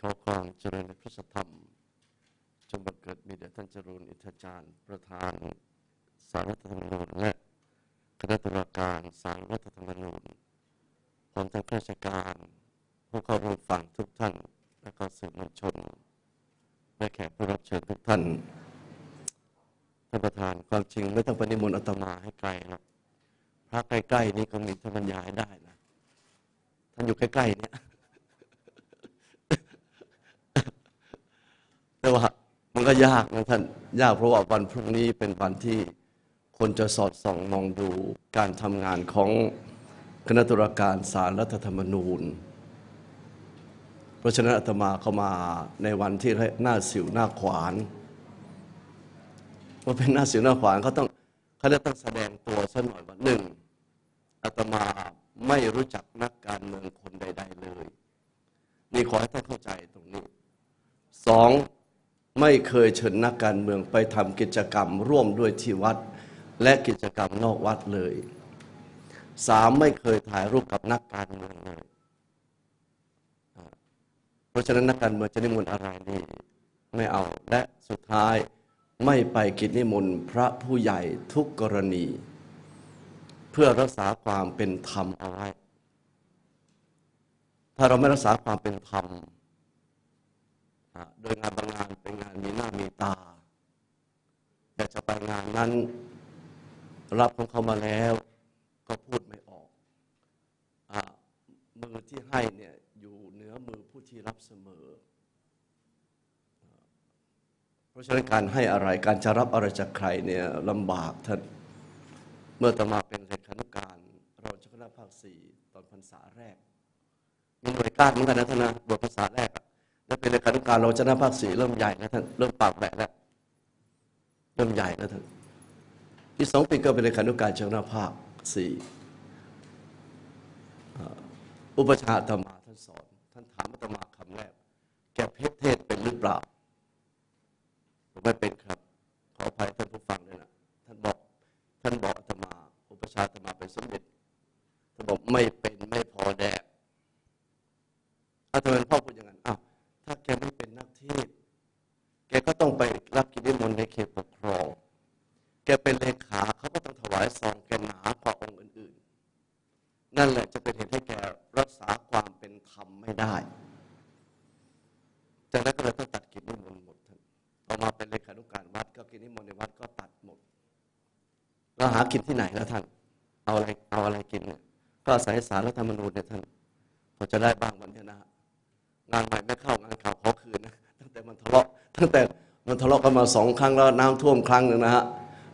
ขอความเจริญในพระสัทธรรม จงบังเกิดมีแด่ท่านจรูนอินทจารย์ ประธานสารรัฐธรรมนูญและคณะตุลาการสารรัฐธรรมนูญพร้อมทั้งข้าราชการผู้เข้าร่วมฟังทุกท่าน และก็สื่อมวลชนและแขกผู้รับเชิญทุกท่านท่านประธานความจริงไม่ต้องปฏิมนต์อาตมาให้ไกลหรอกพระใกล้ๆนี่ก็มีท่านบรรยายได้นะท่านอยู่ใกล้ๆเนี่ย แต่ว่ามันก็ยากนะท่านยากเพราะว่าวันพรุ่งนี้เป็นวันที่คนจะสอดส่องมองดูการทำงานของคณะตุลาการสารรัฐธรรมนูญ เพราะฉะนั้นอาตมาเข้ามาในวันที่หน้าสิวหน้าขวานว่าเป็นหน้าสิวหน้าขวานเขาต้องเขาจะต้องแสดงตัวสักหน่อยว่าหนึ่งอาตมาไม่รู้จักนักการเมืองคนใด ๆ เลย นี่ขอให้ท่านเข้าใจตรงนี้สอง ไม่เคยเชิญนักการเมืองไปทำกิจกรรมร่วมด้วยที่วัด และกิจกรรมนอกวัดเลยสามไม่เคยถ่ายรูปกับนักการเมืองเลยเพราะฉะนั้นนักการเมืองจะนิมนต์อะไรนี่ไม่เอาและสุดท้ายไม่ไปกิจนิมนต์พระผู้ใหญ่ทุกกรณี เพื่อรักษาความเป็นธรรมเอาไว้ ถ้าเราไม่รักษาความเป็นธรรม โดยงานบางงานเป็นงานมีหน้ามีตาอยากจะไปงานนั้น รับของเขามาแล้ว ก็พูดไม่ออกอมือที่ให้เนี่ยอยู่เหนือมือผู้ที่รับเสมออเพราะฉะนั้นการให้อะไรการจะรับอะไรจากใครเนี่ยลำบากท่านเมื่อตมาเป็นเลขานุการเราจะคณะภาคสี่ตอนพรรษาแรกมีหน่วยการเหมือนกันนะท่านนะบทภาษาแรกอะ แล้วเป็นเลขานุการเราจะน้าภาคสี่เริ่มใหญ่แล้วท่านเริ่มปากแบะแล้วเริ่มใหญ่แล้วท่านที่สองปีก็เป็นเลขานุการเจ้าหน้าภาคสี่อุปชาย์อาตมาท่านสอน ท่านถามอาตมาคำแรกแกเพชรเทศเป็นหรือเปล่าผมไม่เป็นครับ ขออภัยท่านผู้ฟังด้วยนะท่านบอกท่านบอกอาตมา อุปชาย์อาตมาเป็นสมเด็จท่านบอกไม่เป็นไม่พอแดก อาทำไมพ่อพูดอย่างนั้น อ้าว ถ้าแกไม่เป็นนักเทศน์แกก็ต้องไปรับกิจนิมนต์ในเขตปกครอง แกเป็นเลขาเขาก็ต้องถวายซองแกหนากว่าองค์อื่นๆ นั่นแหละจะเป็นเหตุให้แกรักษา ควาไม่ได้จากนั้นก็เลยต้องตัดกิจนิมนต์หมดท่านต่อมาเป็นเลขานุการวัด ก็กิจนิมนต์ในวัดก็ตัดหมดเราหากินที่ไหนแล้วท่าน เอาอะไรเอาอะไรกินเนี่ยก็อาศัยสารรัฐธรรมนูญเนี่ยท่านพอจะได้บ้างวันเนี้ยนะฮะงานใหม่ไม่เข้างานเก่าขอคืนนะตั้งแต่มันทะเลาะตั้งแต่มันทะเลาะกันมาสองครั้งแล้วน้ำท่วมครั้งหนึ่งนะฮะ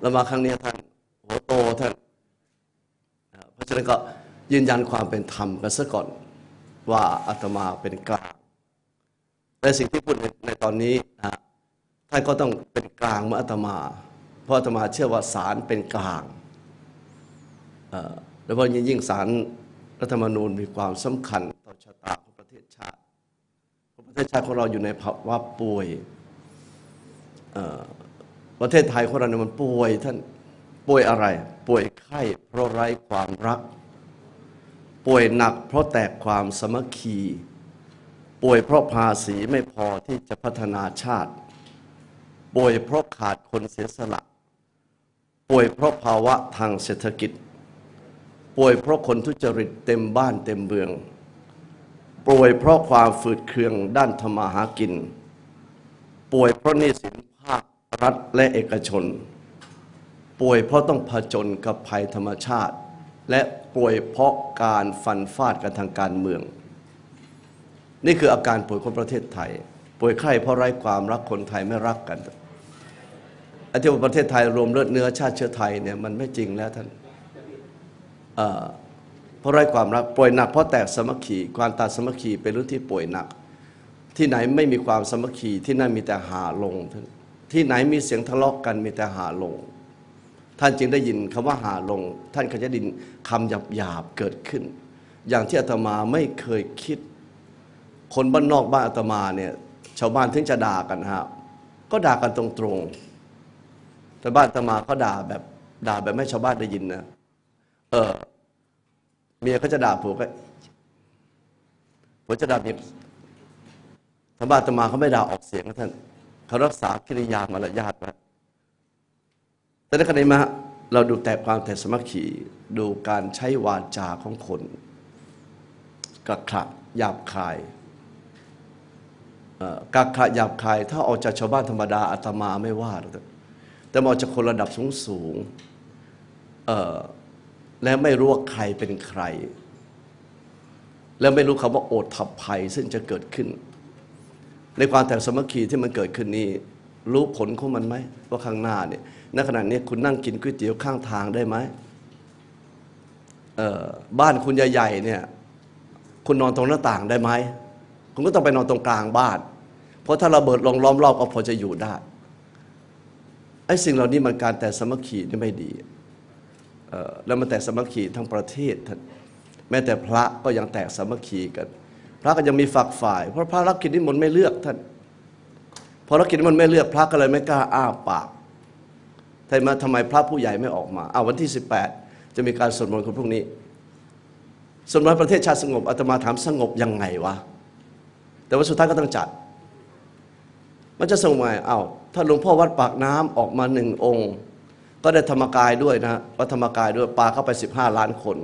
แล้วมาครั้งนี้ท่านหัวโตท่านเพราะฉะนั้นก็ยืนยันความเป็นธรรมกันซะก่อน ว่าอาตมาเป็นกลางแต่สิ่งที่พูดในในตอนนี้นะท่านก็ต้องเป็นกลางเมื่ออาตมา เพราะอาตมาเชื่อว่าศาลเป็นกลางแล้วพอยิ่งยิ่งศาลรัฐธรรมนูญมีความสำคัญต่อชะตาของประเทศชาติประเทศชาติของเราอยู่ในภาวะป่วยประเทศไทยของเราเนี่ยมันป่วยท่านป่วยอะไร ป่วยไข้เพราะไร้ความรัก ป่วยหนักเพราะแตกความสมัคคี ป่วยเพราะภาษีไม่พอที่จะพัฒนาชาติ ป่วยเพราะขาดคนเสียสละ ป่วยเพราะภาวะทางเศรษฐกิจ ป่วยเพราะคนทุจริตเต็มบ้านเต็มเมือง ป่วยเพราะความฝืดเคืองด้านธรรมาหากิน ป่วยเพราะนี้สินภาครัฐและเอกชน ป่วยเพราะต้องผจญกับภัยธรรมชาติ และ ป่วยเพราะการฟันฟาดกันทางการเมือง นี่คืออาการป่วยของประเทศไทย ป่วยไข้เพราะไร้ความรักคนไทยไม่รักกันอ้ที่ว่าประเทศไทยรวมเลือดเนื้อชาติเชื้อไทยเนี่ยมันไม่จริงแล้วท่านเพราะไร้ความรักป่วยหนักเพราะแตกสมัคคีความตัดสมัคคีเป็นเรื่องที่ป่วยหนัก ที่ไหนไม่มีความสมัคคีที่นั่นมีแต่หาลงท่านที่ไหนมีเสียงทะเลาะกันมีแต่หาลง ท่านจึงได้ยินคำว่าหาลง ท่านก็จะดินคำหยาบหยาบเกิดขึ้น อย่างที่อาตมาไม่เคยคิด คนบ้านนอกบ้านอาตมาเนี่ยชาวบ้านถึงจะด่ากันฮะก็ด่ากันตรงๆแต่บ้านอาตมาเขาด่าแบบด่าแบบไม่ชาวบ้านได้ยินนะเออเมียเขาจะด่าผัวก็ผัวจะด่าเมียธรรมะอาตมาเขาไม่ด่าออกเสียงนะท่านเขารักษากิริยามารยาทไว้ แต่ในขณะนี้มาเราดูแต่ความแต่สมัคคีดูการใช้วาจาของคนกักขะหยาบคายเอ่อกักขะหยาบคาย ถ้าออกจากชาวบ้านธรรมดาอาตมาไม่ว่าหรอกแต่มาออกจากคนระดับสูงสูงๆเอ่อและไม่รู้ว่าใครเป็นใคร แล้วไม่รู้คำว่าโอดทับภัยซึ่งจะเกิดขึ้น ในความแต่สมัคคีที่มันเกิดขึ้นนี้รู้ผลของมันไหมว่าข้างหน้าเนี่ย ณขณะนี้คุณนั่งกินก๋วยเตี๋ยวข้างทางได้ไหมบ้านคุณใหญ่ๆเนี่ยคุณนอนตรงหน้าต่างได้ไหมคุณก็ต้องไปนอนตรงกลางบ้าน เพราะถ้าระเบิดลงล้อมรอบก็พอจะอยู่ได้ไอ้สิ่งเหล่านี้มันการแต่สมัคคีนี่ไม่ดีแล้วมันแต่สมัคคีทั้งประเทศท่านแม้แต่พระก็ยังแตกสมัคคีกัน พระก็ยังมีฝักฝ่าย เพราะพระรับกิจนิมนต์ไม่เลือกท่านพอรับกิจนิมนต์ไม่เลือกพระก็เลยไม่กล้าอ้าปาก ทำไมทำไมพระผู้ใหญ่ไม่ออกมาเอาวันที่ 18 จะมีการสวดมนต์คนพรุ่งนี้สมรประเทศชาติสงบอาตมาถามสงบยังไงวะแต่ว่าสุดท้ายก็ต้องจัด มันจะสงบไงเอ้าถ้าหลวงพ่อวัดปากน้ำออกมาหนึ่งองค์ ก็ได้ธรรมกายด้วยนะวัดธรรมกายด้วยปาเข้าไป 15 ล้านคน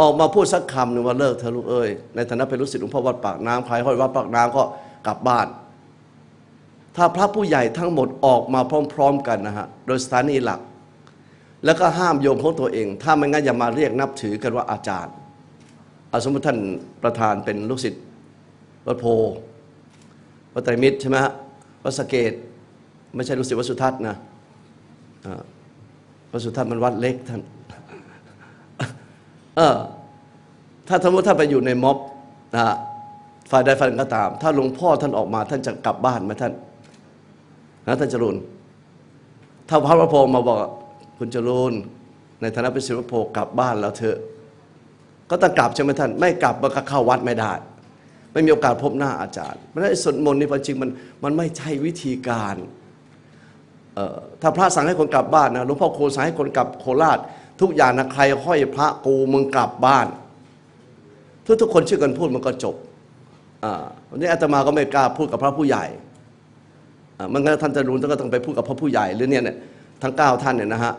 ออกมาพูดสักคำหนึ่งว่าเลิกเธอะลูกเอ้ยในฐานะเป็นลูกศิษย์หลวงพ่อวัดปากน้ำใครห้อยวัดปากน้ำก็กลับบ้าน ถ้าพระผู้ใหญ่ทั้งหมดออกมาพร้อม ๆ กันนะฮะโดยสถานีหลัก แล้วก็ห้ามโยมของตัวเอง ถ้าไม่งั้นอย่ามาเรียกนับถือกันว่าอาจารย์อาสมมติท่านประธานเป็นลูกศิษย์วัดโพวัดไตรมิตรใช่ไหมฮะวัดสเกตไม่ใช่ลูกศิษย์วัดสุทัศน์นะวัดสุทัศน์มันวัดเล็กท่านเออถ้าสมมติถ้าไปอยู่ในม็อบนะฝ่ายใดฝ่ายหนึ่งก็ตาม ถ้าหลวงพ่อท่านออกมาท่านจะกลับบ้านไหมท่าน นะท่านจรุนถ้าพระพระโพมาบอกคุณจรูนในฐานะเป็นศิลปโพกลับบ้านแล้วเถอะ ก็ต้องกลับใช่ไหมท่าน ไม่กลับมันก็เข้าวัดไม่ได้ ไม่มีโอกาสพบหน้าอาจารย์เพราะฉะนั้นไอ้สวดมนต์นี่จริงมันมันไม่ใช่วิธีการถ้าพระสั่งให้คนกลับบ้านนะหลวงพ่อโคสั่งให้คนกลับโคราช ทุกอย่างนะใครห้อยพระกูมึงกลับบ้าน ทุกทุกคนช่วยกันพูดมันก็จบวันนี้อาตมาก็ไม่กล้าพูดกับพระผู้ใหญ่ มันงั้นท่านจะรู้ท่านก็ต้องไปพูดกับพระผู้ใหญ่หรือเนี่ยเนี่ยทั้งเก้าท่านเนี่ยนะฮะ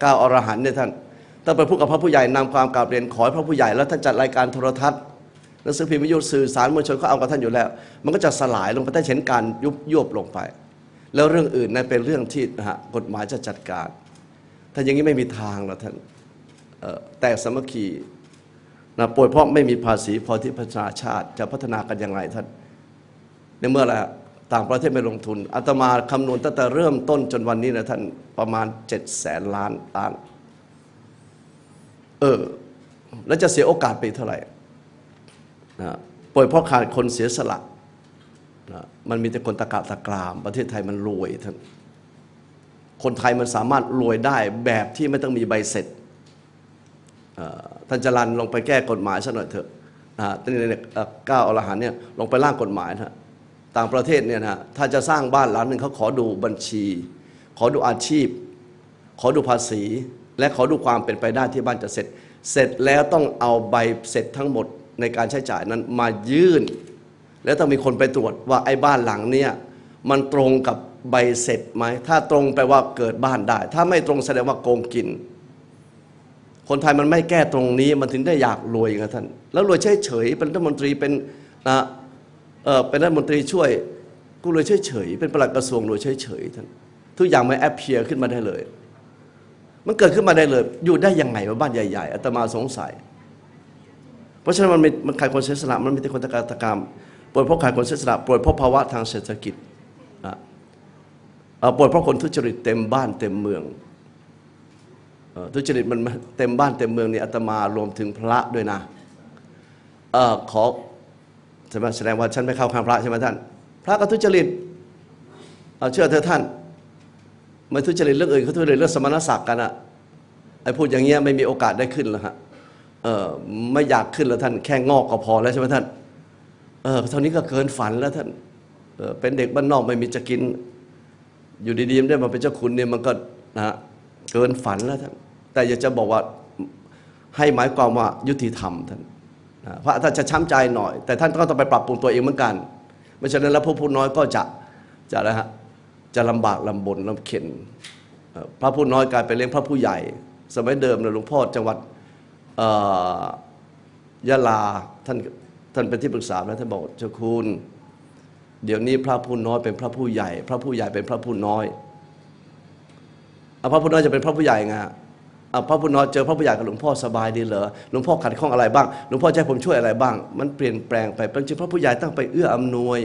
เก้าอรหันเนี่ยท่านต้องไปพูดกับพระผู้ใหญ่นำความกราบเรียนขอให้พระผู้ใหญ่แล้วท่านจัดรายการโทรทัศน์หนังสือพิมพ์วิทยุสื่อสารมวลชนเขาเอากับท่านอยู่แล้ว มันก็จะสลายลงไปได้เห็นการยุบยวบลงไป แล้วเรื่องอื่นนั้นเป็นเรื่องที่ฮะกฎหมายจะจัดการถ้าอย่างนี้ไม่มีทางหรอกท่านแตกสมัคคีนะป่วยเพราะไม่มีภาษีพอที่ประชาชาติ จะพัฒนากันอย่างไรท่านในเมื่อละ ต่างประเทศไม่ลงทุนอาตมาคำนวณตั้งแต่เริ่มต้นจนวันนี้นะท่านประมาณเจ็ดแสนล้านล้าน เออ แล้วจะเสียโอกาสไปเท่าไหร่นะป่วยเพราะขาดคนเสียสละนะมันมีแต่คนตะกาตะกราม ประเทศไทยมันรวยท่านคนไทยมันสามารถรวยได้แบบที่ไม่ต้องมีใบเสร็จท่านจรันลงไปแก้กฎหมายซะหน่อยเถอะท่านเนี่ยก้าวอรหันเนี่ยลงไปร่างกฎหมายนะ ต่างประเทศเนี่ยนะฮะถ้าจะสร้างบ้านหลังหนึ่งเขาขอดูบัญชี ขอดูอาชีพ ขอดูภาษี และขอดูความเป็นไปได้ที่บ้านจะเสร็จ เสร็จแล้วต้องเอาใบเสร็จทั้งหมดในการใช้จ่ายนั้นมายื่น แล้วต้องมีคนไปตรวจว่าไอ้บ้านหลังเนี่ยมันตรงกับใบเสร็จไหมถ้าตรงแปลว่าเกิดบ้านได้ ถ้าไม่ตรงแสดงว่าโกงกิน คนไทยมันไม่แก้ตรงนี้มันถึงได้อยากรวยไงท่าน แล้วรวยเฉยๆเป็นรัฐมนตรีเป็นนะ เป็นรัฐมนตรีช่วยกูรวยเฉยๆเป็นปลัดกระทรวงรวยเฉยๆท่านทุกอย่างมันแอปเพียขึ้นมาได้เลย มันเกิดขึ้นมาได้เลย อยู่ได้ยังไงว่าบ้านใหญ่ๆอาตมาสงสัย เพราะฉะนั้นมันมีมันขายคนเสียสละมันมีแต่คนตะการตะกรรมป่วยเพราะขายคนเสียสละป่วยเพราะภาวะทางเศรษฐกิจนะเอ่อป่วยเพราะคนทุจริตเต็มบ้านเต็มเมืองอทุจริตมันเต็มบ้านเต็มเมืองนี่อาตมารวมถึงพระด้วยนะขอ ใช่ไหมแสดงว่าฉันไม่เข้าข้างพระใช่ไหมท่าน พระก็ทุจริตเอาเชื่อเถอท่านไม่ทุจริตเรื่องอื่นเขาทุจริตเรื่องสมณศักดิ์กันอะไอ้พูดอย่างเงี้ยไม่มีโอกาสได้ขึ้นแล้วฮะเออไม่อยากขึ้นแล้วท่านแค่งอกก็พอแล้วใช่ไหมท่านเออเท่านี้ก็เกินฝันแล้วท่านเออเป็นเด็กบ้านนอกไม่มีจะกิน อยู่ดีๆได้มาเป็นเจ้าคุณเนี่ยมันก็นะฮะเกินฝันแล้วท่านแต่อยากจะบอกว่าให้หมายความว่ายุติธรรมท่าน พระท่านจะช้ำใจหน่อย แต่ท่านก็ต้องไปปรับปรุงตัวเองเหมือนกันไม่ฉะนั้นแล้วผู้ผู้น้อยก็จะจะอะไรฮะจะลำบากลำบนลำเข็นพระผู้น้อยกลายไปเลี้ยงพระผู้ใหญ่ สมัยเดิมเนี่ยหลวงพ่อจังหวัดยะลาท่านท่านเป็นที่ปรึกษาแล้วท่านบอกเจ้าคุณเดี๋ยวนี้พระผู้น้อยเป็นพระผู้ใหญ่ พระผู้ใหญ่เป็นพระผู้น้อยอพระผู้น้อยจะเป็นพระผู้ใหญ่ไงฮะ พระผู้น้อเจอพระผู้ใหญ่กับหลวงพ่อสบายดีเหรอหลวงพ่อขัดข้องอะไรบ้างหลวงพ่อจะให้ผมช่วยอะไรบ้าง มันเปลี่ยนแปลงไปเป็นจริงพระผู้ใหญ่ตั้งไปเอื้ออำนวย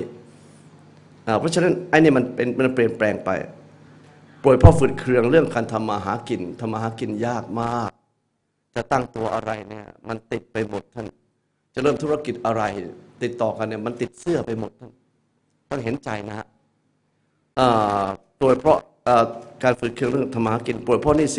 อ่าเพราะฉะนั้นไอ้นี่มันเป็นมันเปลี่ยนแปลงไปป่วยพ่อฝืดเครืองเรื่องการทำมาหากินทำมาหากินยากมาก จะตั้งตัวอะไรเนี่ยมันติดไปหมดท่านจะเริ่มธุรกิจอะไร ติดต่อกันเนี่ยมันติดเสื้อไปหมดท่านต้องเห็นใจนะฮะอ่าโดยเพราะการฝืดเครืองเรื่องธรรมาหากินโดยเพราะหนี่สิ